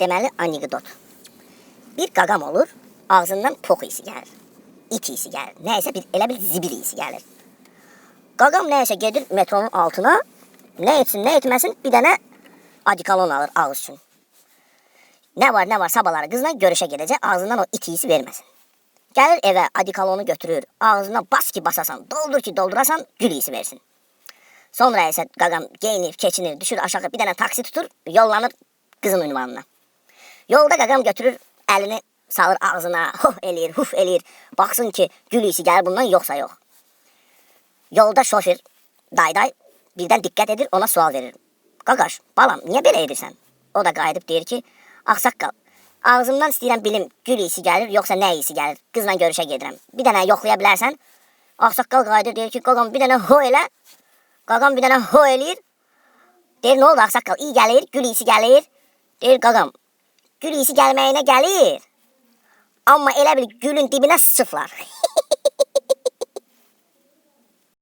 Deməli anekdot. Bir qaqam olur, ağzından pox isi gəlir. İt isi gəlir. Nəysə bir elə bir zibil isi gəlir. Qaqam nəysə gedir metronun altına, nə etsin, nə etməsin, bir dənə adikalon alır ağız üçün. Nə var, nə var sabahları qızla görüşə gedəcək, ağzından o it iyisi verməsin. Gəlir evə, adikalonu götürür, ağzına bas ki basasan, doldur ki doldurasan, gül iyisi versin. Sonra isə qaqam geyinir, keçinir, düşür aşağı bir dənə taksi tutur, yollanır qızın ünvanına. Yolda qaqam götürür, əlini salır ağzına, huf eləyir, huf eləyir. Baxsın ki, gül iyisi gəlir bundan yoxsa yox. Yolda şofer dayday birdən diqqət edir, ona sual verir. Qaqaş, balam, niyə belə edirsən? O da qayıdıb deyir ki, ağsaqqal, ağzımdan istəyirəm bilim, gül iyisi gəlir, yoxsa nə iyisi gəlir? Qızla görüşə gedirəm. Bir dənə yoxlaya bilərsən? Ağsaqqal qayıdır, deyir ki, qaqam bir dənə ho elə. Qaqam bir dənə ho eləyir. Deyir, nə oldu ağsaqqal? İyi gəlir, gül iyisi gəlir. Deyir, qaqam, gül iyisi gəlməyinə gəlir. Amma elə bil gülün dibinə sıflar.